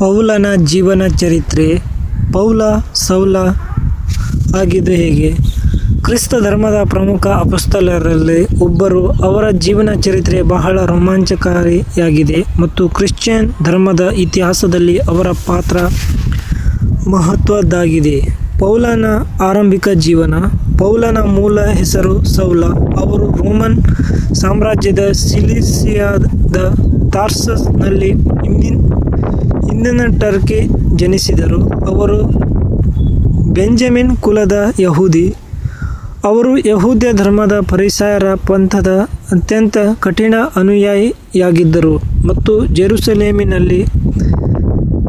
ಪೌಲನ ಜೀವನ ಚರಿತ್ರೆ ಪೌಲ, ಸೌಲ ಆಗಿದ್ದು ಹೇಗೆ? ಕ್ರಿಸ್ತ ಧರ್ಮದ ಪ್ರಮುಖ ಅಪಸ್ತಲರಲ್ಲಿ ಒಬ್ಬರು ಅವರ ಜೀವನ ಚರಿತ್ರೆ ಬಹಳ ರೋಮಾಂಚಕಾರಿಯಾಗಿದೆ ಮತ್ತು ಕ್ರಿಶ್ಚಿಯನ್ ಧರ್ಮದ ಇತಿಹಾಸದಲ್ಲಿ ಅವರ ಪಾತ್ರ ಮಹತ್ವದ್ದಾಗಿದೆ. ಪೌಲನ ಆರಂಭಿಕ ಜೀವನ ಪೌಲನ ಮೂಲ ಹೆಸರು ಸೌಲ. ಅವರು ರೋಮನ್ ಸಾಮ್ರಾಜ್ಯದ ಸಿಲಿಸಿಯಾದ ತಾರ್ಸಸ್ನಲ್ಲಿ ಇಂದಿನ ಇಂದಿನ ಟರ್ಕಿ ಜನಿಸಿದರು. ಅವರು ಬೆಂಜಮಿನ್ ಕುಲದ ಯಹೂದಿ. ಅವರು ಯಹೂದ್ಯ ಧರ್ಮದ ಪರಿಸಾಯರ ಪಂಥದ ಅತ್ಯಂತ ಕಠಿಣ ಅನುಯಾಯಿಯಾಗಿದ್ದರು ಮತ್ತು ಜೆರುಸಲೇಮಿನಲ್ಲಿ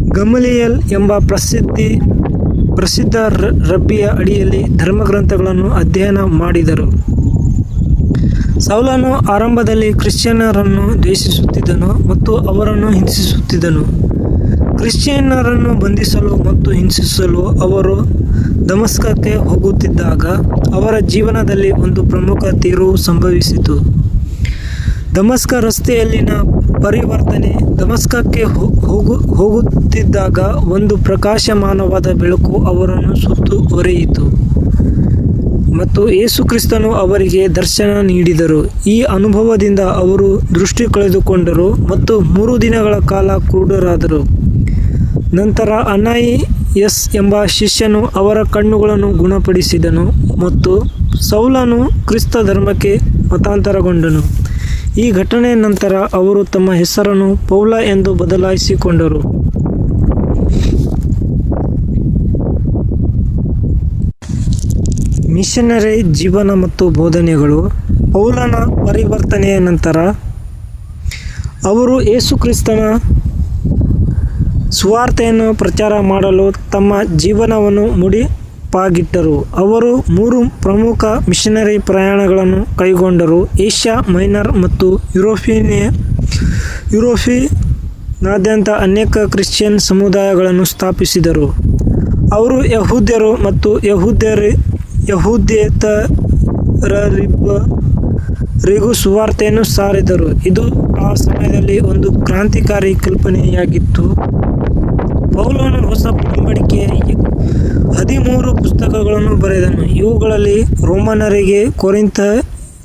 ಗಮಲಿಯಲ್ ಎಂಬ ಪ್ರಸಿದ್ಧಿ ಪ್ರಸಿದ್ಧ ರಬ್ಬಿಯ ಅಡಿಯಲ್ಲಿ ಧರ್ಮಗ್ರಂಥಗಳನ್ನು ಅಧ್ಯಯನ ಮಾಡಿದರು. ಸೌಲನು ಆರಂಭದಲ್ಲಿ ಕ್ರಿಶ್ಚಿಯನ್ನರನ್ನು ದ್ವೇಷಿಸುತ್ತಿದ್ದನು ಮತ್ತು ಅವರನ್ನು ಹಿಂಸಿಸುತ್ತಿದ್ದನು. ಕ್ರಿಶ್ಚಿಯನ್ನರನ್ನು ಬಂಧಿಸಲು ಮತ್ತು ಹಿಂಸಿಸಲು ಅವರು ದಮಸ್ಕಕ್ಕೆ ಹೋಗುತ್ತಿದ್ದಾಗ ಅವರ ಜೀವನದಲ್ಲಿ ಒಂದು ಪ್ರಮುಖ ತೀರು ಸಂಭವಿಸಿತು. ದಮಸ್ಕ ರಸ್ತೆಯಲ್ಲಿನ ಪರಿವರ್ತನೆ ದಮಸ್ಕಕ್ಕೆ ಹೋಗು, ಹೋಗುತ್ತಿದ್ದಾಗ ಒಂದು ಪ್ರಕಾಶಮಾನವಾದ ಬೆಳಕು ಅವರನ್ನು ಸುತ್ತುವರಿಯಿತು ಮತ್ತು ಯೇಸು ಕ್ರಿಸ್ತನು ಅವರಿಗೆ ದರ್ಶನ ನೀಡಿದರು. ಈ ಅನುಭವದಿಂದ ಅವರು ದೃಷ್ಟಿ ಕಳೆದುಕೊಂಡರು ಮತ್ತು ಮೂರು ದಿನಗಳ ಕಾಲ ಕುರುಡರಾದರು. ನಂತರ ಅನಾಯಿ ಎಸ್ ಎಂಬ ಶಿಷ್ಯನು ಅವರ ಕಣ್ಣುಗಳನ್ನು ಗುಣಪಡಿಸಿದನು ಮತ್ತು ಸೌಲನು ಕ್ರಿಸ್ತ ಧರ್ಮಕ್ಕೆ ಮತಾಂತರಗೊಂಡನು. ಈ ಘಟನೆಯ ನಂತರ ಅವರು ತಮ್ಮ ಹೆಸರನ್ನು ಪೌಲ ಎಂದು ಬದಲಾಯಿಸಿಕೊಂಡರು. ಮಿಷನರಿ ಜೀವನ ಮತ್ತು ಬೋಧನೆಗಳು ಪೌಲನ ಪರಿವರ್ತನೆಯ ನಂತರ ಅವರು ಯೇಸು ಕ್ರಿಸ್ತನ ಸುವಾರ್ತೆಯನ್ನು ಪ್ರಚಾರ ಮಾಡಲು ತಮ್ಮ ಜೀವನವನ್ನು ಮುಡಿಪಾಗಿಟ್ಟರು ಅವರು ಮೂರು ಪ್ರಮುಖ ಮಿಷನರಿ ಪ್ರಯಾಣಗಳನ್ನು ಕೈಗೊಂಡರು. ಏಷ್ಯಾ ಮೈನರ್ ಮತ್ತು ಯುರೋಪಿಯನ್ ಯುರೋಪಿನಾದ್ಯಂತ ಅನೇಕ ಕ್ರಿಶ್ಚಿಯನ್ ಸಮುದಾಯಗಳನ್ನು ಸ್ಥಾಪಿಸಿದರು. ಅವರು ಯಹೂದ್ಯರು ಮತ್ತು ಯಹೂದ್ಯರಿ, ಯಹೂದ್ಯೇತರರಿಬ್ಬರಿಗೂ ಸುವಾರ್ತೆಯನ್ನು ಸಾರಿದರು. ಇದು ಆ ಸಮಯದಲ್ಲಿ ಒಂದು ಕ್ರಾಂತಿಕಾರಿ ಕಲ್ಪನೆಯಾಗಿತ್ತು. ಪೌಲನು ಹೊಸ ಒಡಂಬಡಿಕೆಯ ಹದಿಮೂರು ಪುಸ್ತಕಗಳನ್ನು ಬರೆದನು. ಇವುಗಳಲ್ಲಿ ರೋಮನರಿಗೆ ಕೊರಿಂತ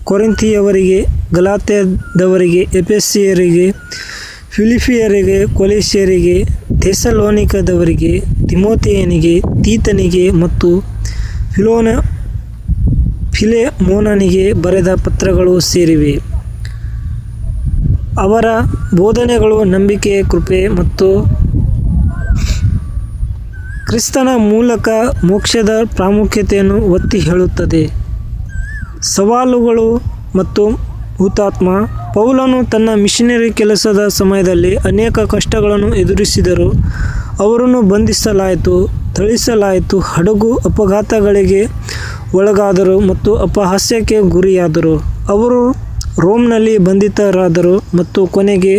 ಕೊರಿಂತಿಯವರಿಗೆ ಗಲಾತ್ಯದವರಿಗೆ ಎಪೆಸ್ಸಿಯರಿಗೆ ಫಿಲಿಫಿಯರಿಗೆ ಕೊಲೇಶಿಯರಿಗೆ ಥೆಸಲೋನಿಕದವರಿಗೆ ತಿಮೋತಿಯನಿಗೆ ತೀತನಿಗೆ ಮತ್ತು ಫಿಲೋನ, ಫಿಲೆಮೋನನಿಗೆ ಬರೆದ ಪತ್ರಗಳು ಸೇರಿವೆ. ಅವರ ಬೋಧನೆಗಳು ನಂಬಿಕೆ ಕೃಪೆ ಮತ್ತು ಕ್ರಿಸ್ತನ ಮೂಲಕ ಮೋಕ್ಷದ ಪ್ರಾಮುಖ್ಯತೆಯನ್ನು ಒತ್ತಿ ಹೇಳುತ್ತದೆ. ಸವಾಲುಗಳು ಮತ್ತು ಹುತಾತ್ಮ ಪೌಲನು ತನ್ನ ಮಿಷನರಿ ಕೆಲಸದ ಸಮಯದಲ್ಲಿ ಅನೇಕ ಕಷ್ಟಗಳನ್ನು ಎದುರಿಸಿದರು. ಅವರನ್ನು ಬಂಧಿಸಲಾಯಿತು, ಥಳಿಸಲಾಯಿತು, ಹಡಗು ಅಪಘಾತಗಳಿಗೆ ಒಳಗಾದರು ಮತ್ತು ಅಪಹಾಸ್ಯಕ್ಕೆ ಗುರಿಯಾದರು. ಅವರು ರೋಮ್ನಲ್ಲಿ ಬಂಧಿತರಾದರು ಮತ್ತು ಕೊನೆಗೆ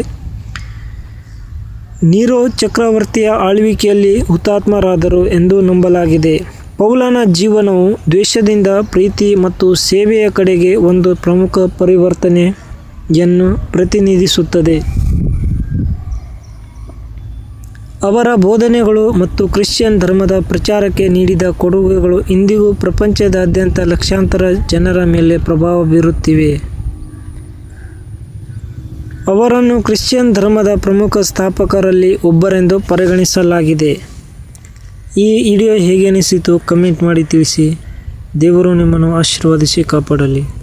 ನೀರೋ ಚಕ್ರವರ್ತಿಯ ಆಳ್ವಿಕೆಯಲ್ಲಿ ಹುತಾತ್ಮರಾದರು ಎಂದು ನಂಬಲಾಗಿದೆ. ಪೌಲನ ಜೀವನವು ದ್ವೇಷದಿಂದ ಪ್ರೀತಿ ಮತ್ತು ಸೇವೆಯ ಕಡೆಗೆ ಒಂದು ಪ್ರಮುಖ ಪರಿವರ್ತನೆಯನ್ನು ಪ್ರತಿನಿಧಿಸುತ್ತದೆ. ಅವರ ಬೋಧನೆಗಳು ಮತ್ತು ಕ್ರಿಶ್ಚಿಯನ್ ಧರ್ಮದ ಪ್ರಚಾರಕ್ಕೆ ನೀಡಿದ ಕೊಡುಗೆಗಳು ಇಂದಿಗೂ ಪ್ರಪಂಚದಾದ್ಯಂತ ಲಕ್ಷಾಂತರ ಜನರ ಮೇಲೆ ಪ್ರಭಾವ ಬೀರುತ್ತಿವೆ. ಅವರನ್ನು ಕ್ರಿಶ್ಚಿಯನ್ ಧರ್ಮದ ಪ್ರಮುಖ ಸ್ಥಾಪಕರಲ್ಲಿ ಒಬ್ಬರೆಂದು ಪರಿಗಣಿಸಲಾಗಿದೆ. ಈ ವಿಡಿಯೋ ಹೇಗೆ ಅನಿಸಿತು ಕಮೆಂಟ್ ಮಾಡಿ ತಿಳಿಸಿ. ದೇವರು ನಿಮ್ಮನ್ನು ಆಶೀರ್ವದಿಸಿ ಕಾಪಾಡಲಿ.